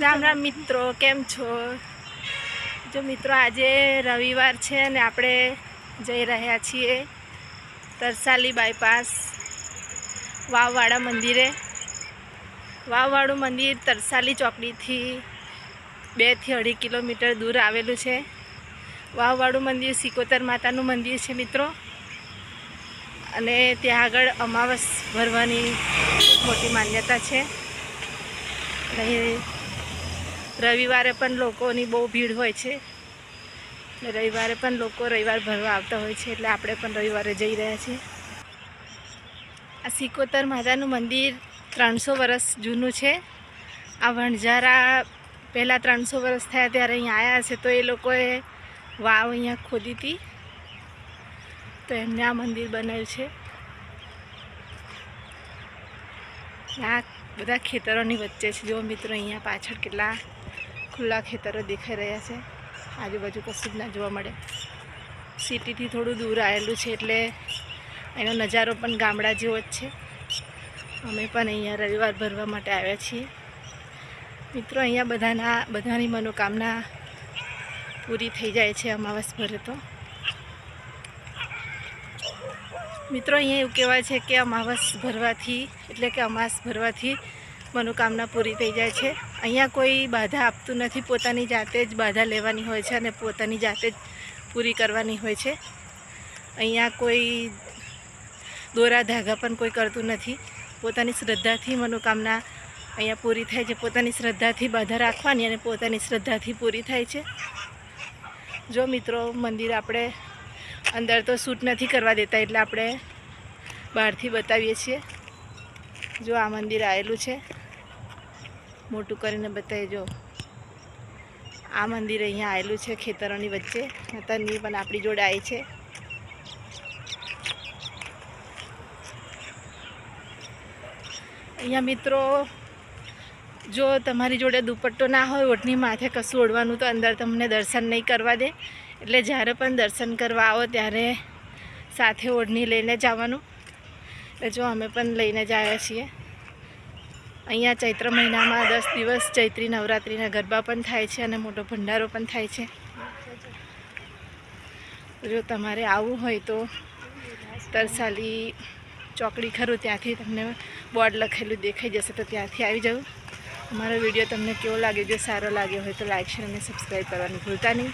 રામ રામ મિત્રો કેમ છો? જો મિત્રો આજે રવિવાર છે અને આપણે જઈ રહ્યા છીએ તરસાલી બાયપાસ વાવવાડા મંદિરે. વાવવાળું મંદિર તરસાલી ચોકડીથી બેથી અઢી કિલોમીટર દૂર આવેલું છે. વાવવાળું મંદિર સિકોતર માતાનું મંદિર છે મિત્રો. અને ત્યાં આગળ અમાવસ ભરવાની મોટી માન્યતા છે. અને રવિવારે પણ લોકોની બહુ ભીડ હોય છે. રવિવારે પણ લોકો રવિવાર ભરવા આવતા હોય છે એટલે આપણે પણ રવિવારે જઈ રહ્યા છીએ. આ સિકોતર માતાનું મંદિર ત્રણસો વર્ષ જૂનું છે. આ વણઝારા પહેલાં ત્રણસો વર્ષ થયા ત્યારે અહીંયા આવ્યા છે તો એ લોકોએ વાવ અહીંયા ખોદી હતી. તો એમને આ મંદિર બનાવ્યું છે. આ બધા ખેતરોની વચ્ચે છે. જો મિત્રો, અહીંયા પાછળ કેટલા ખુલ્લા ખેતરો દેખાઈ રહ્યા છે. આજુબાજુ કશું જ ના જોવા મળે. સિટીથી થોડું દૂર આવેલું છે એટલે એનો નજારો પણ ગામડા જેવો જ છે. અમે પણ અહીંયા રવિવાર ભરવા માટે આવ્યા છીએ. મિત્રો, અહીંયા બધાના બધાની મનોકામના પૂરી થઈ જાય છે અમાવાસ ભરે તો. મિત્રો, અહીંયા એવું કહેવાય છે કે અમાવસ ભરવાથી, એટલે કે અમાસ ભરવાથી મનોકામના પૂરી થઈ જાય છે. અહીંયા કોઈ બાધા આપતું નથી, પોતાની જાતે જ બાધા લેવાની હોય છે અને પોતાની જાતે જ પૂરી કરવાની હોય છે. અહીંયા કોઈ દોરા ધાગા પણ કોઈ કરતું નથી. પોતાની શ્રદ્ધાથી મનોકામના અહીંયા પૂરી થાય છે. પોતાની શ્રદ્ધાથી બાધા રાખવાની અને પોતાની શ્રદ્ધાથી પૂરી થાય છે. જો મિત્રો, મંદિર આપણે અંદર તો શૂટ નથી કરવા દેતા એટલે આપણે બહારથી બતાવીએ છીએ. જો આ મંદિર આવેલું છે. મોટું કરીને બતાવી જો. આ મંદિર અહીંયા આવેલું છે ખેતરોની વચ્ચે. તન્વી પણ આપણી જોડે આવી છે. અહીંયા મિત્રો, જો તમારી જોડે દુપટ્ટો ના હોય, ઓટની માથે કશું ઓઢવાનું, તો અંદર તમને દર્શન નહીં કરવા દે. એટલે જ્યારે પણ દર્શન કરવા આવો ત્યારે સાથે ઓઢણી લઈને જવાનું. એટલે જો અમે પણ લઈને જ આવ્યા છીએ. અહીંયા ચૈત્ર મહિનામાં દસ દિવસ ચૈત્રી નવરાત્રિના ગરબા પણ થાય છે અને મોટો ભંડારો પણ થાય છે. જો તમારે આવવું હોય તો તરસાલી ચોકડી ખરું, ત્યાંથી તમને બોર્ડ લખેલું દેખાઈ જશે તો ત્યાંથી આવી જવું અમારો વીડિયો તમને કેવો લાગ્યો? જો સારો લાગ્યો હોય તો લાઈક, શેર અને સબસ્ક્રાઈબ કરવાનું ભૂલતા નહીં.